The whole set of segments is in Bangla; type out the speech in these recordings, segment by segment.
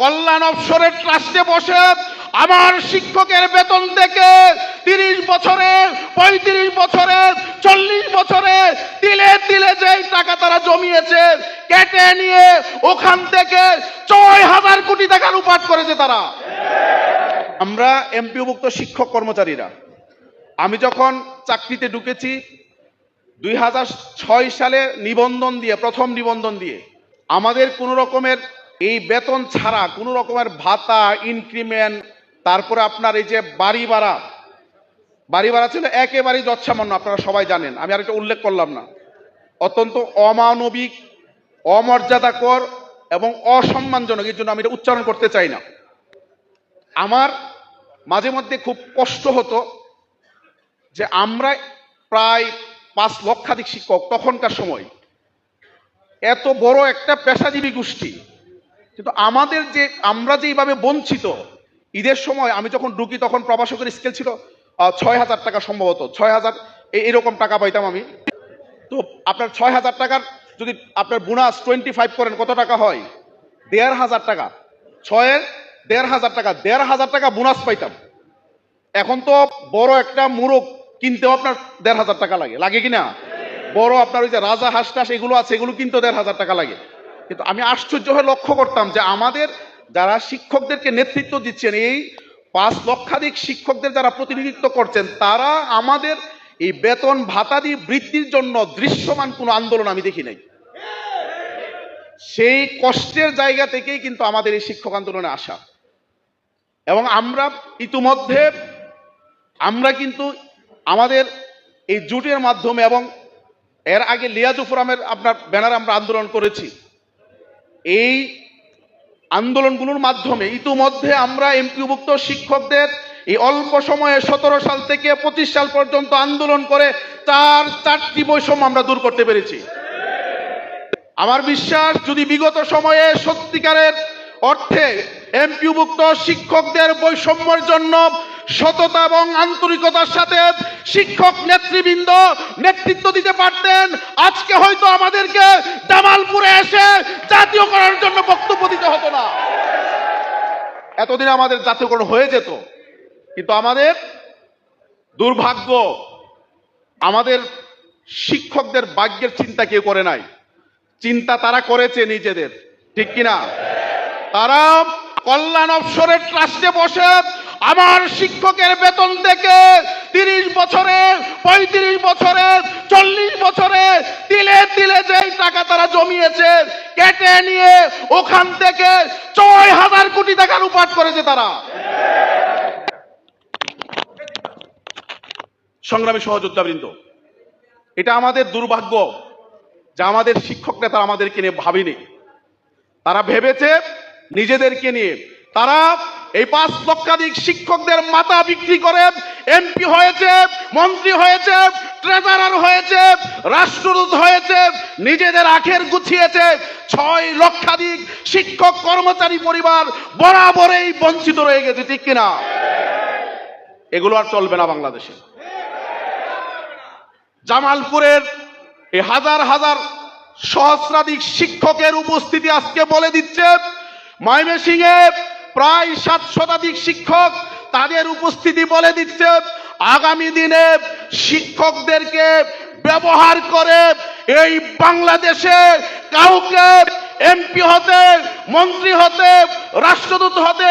কল্যাণ অবসরের ট্রাস্টে বসে আমার শিক্ষকের বেতন থেকে তিরিশ বছরে, পঁয়ত্রিশ বছরে, চল্লিশ বছরে তিলে তিলে যেই টাকা তারা জমিয়েছে, কেটে নিয়ে ওখান থেকে ছয় হাজার কোটি টাকা লুপাট করেছে তারা। আমরা এমপিওভুক্ত শিক্ষক কর্মচারীরা, আমি যখন চাকরিতে ঢুকেছি, দুই হাজার ছয় সালে নিবন্ধন দিয়ে, প্রথম নিবন্ধন দিয়ে, আমাদের কোনো রকমের এই বেতন ছাড়া কোনো রকমের ভাতা ইনক্রিমেন্ট তারপরে আপনার এই যে বাড়ি ভাড়া বাড়ি ভাড়া ছিল একেবারেই যৎসামান্য, আপনারা সবাই জানেন, আমি আর একটা উল্লেখ করলাম না। অত্যন্ত অমানবিক, অমর্যাদাকর এবং অসম্মানজনক, এই জন্য আমি এটা উচ্চারণ করতে চাই না। আমার মাঝে মধ্যে খুব কষ্ট হতো যে আমরা প্রায় পাঁচ লক্ষাধিক শিক্ষক তখনকার সময়। এত বড় একটা পেশাজীবী গোষ্ঠী কিন্তু আমাদের যে, আমরা যেইভাবে বঞ্চিত, ঈদের সময় আমি যখন ঢুকি তখন প্রবাসকের স্কেল ছিল ছয় হাজার টাকা সম্ভবত, ছয় হাজার এরকম টাকা পাইতাম আমি। তো আপনার ছয় হাজার টাকার যদি আপনার বোনাস টোয়েন্টি ফাইভ করেন, কত টাকা হয়? দেড় হাজার টাকা। ছয়ের দেড় হাজার টাকা, দেড় হাজার টাকা বোনাস পাইতাম। এখন তো বড় একটা মুরগ কিনতেও আপনার দেড় হাজার টাকা লাগে। লাগে কি না? বড় আপনার ওই যে রাজা হাঁস টাস এগুলো আছে, এগুলো কিনতেও দেড় হাজার টাকা লাগে। কিন্তু আমি আশ্চর্য হয়ে লক্ষ্য করতাম যে আমাদের যারা শিক্ষকদেরকে নেতৃত্ব দিচ্ছেন, এই পাঁচ লক্ষাধিক শিক্ষকদের যারা প্রতিনিধিত্ব করছেন, তারা আমাদের এই বেতন ভাতাদি বৃদ্ধির জন্য দৃশ্যমান কোনো আন্দোলন আমি দেখি নাই। সেই কষ্টের জায়গা থেকেই কিন্তু আমাদের এই শিক্ষক আন্দোলনে আসা। এবং আমরা ইতিমধ্যে, আমরা কিন্তু আমাদের এই জুটের মাধ্যমে এবং এর আগে লিয়াজু ফোরামের আপনার ব্যানারে আমরা আন্দোলন করেছি। এই আন্দোলনগুলোর মাধ্যমে ইতিমধ্যে আমরা এমপিভুক্ত শিক্ষকদের এই অল্প সময়ে সতেরো সাল থেকে পঁচিশ সাল পর্যন্ত আন্দোলন করে তার চারটি বৈষম্য আমরা দূর করতে পেরেছি। আমার বিশ্বাস, যদি বিগত সময়ে সত্যিকারের অর্থে এমপিভুক্ত শিক্ষকদের বৈষম্যের জন্য সততা এবং আন্তরিকতার সাথে শিক্ষক নেতৃবৃন্দ নেতৃত্ব দিতে পারতেন, আজকে হয়তো আমাদেরকে জাতীয়করণের জন্য বক্তব্য দিতে হতো না। এতদিন আমাদের জাতীয়করণ হয়ে যেত, কিন্তু আমাদের দুর্ভাগ্য, আমাদের শিক্ষকদের ভাগ্যের চিন্তা কেউ করে নাই। চিন্তা তারা করেছে নিজেদের, ঠিক কিনা? তারা কল্যাণ অবসরের ট্রাস্টে বসে আমার শিক্ষকের বেতন থেকে তিরিশ বছরে, পঁয়ত্রিশ বছরে, চল্লিশ বছরে তিলে তিলে যেই টাকা তারা জমিয়েছে কেটে নিয়ে ওখান থেকে ছয় হাজার কোটি টাকার উপাট করেছে তারা। সংগ্রামী সহযোদ্ধাবৃন্দ, এটা আমাদের দুর্ভাগ্য যা আমাদের শিক্ষক নেতা আমাদেরকে নিয়ে ভাবিনি। তারা ভেবেছে নিজেদেরকে নিয়ে, তারা এই পাঁচ লক্ষাধিক শিক্ষকদের মাথা বিক্রি করে এমপি হয়েছে, মন্ত্রী হয়েছে ট্রেজারার হয়েছে, রাষ্ট্রদূত হয়েছে, নিজেদের আখের গুছিয়েছে। ছয় লক্ষাধিক শিক্ষক কর্মচারী পরিবার বরাবরই বঞ্চিত রয়ে গেছে, ঠিক কিনা? এগুলো আর চলবে না বাংলাদেশে। জামালপুরের এই হাজার হাজার সহস্রাধিক শিক্ষকের উপস্থিতি আজকে বলে দিচ্ছে, ময়মনসিংহে প্রায় সাত শতাধিক শিক্ষক তাদের উপস্থিতি বলে দিচ্ছে, আগামী দিনে শিক্ষকদেরকে ব্যবহার করে এই বাংলাদেশে কাউকে এমপি হতে, মন্ত্রী হতে, রাষ্ট্রদূত হতে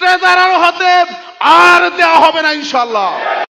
ট্রেজারার হতে আর দেওয়া হবে না ইনশাল্লাহ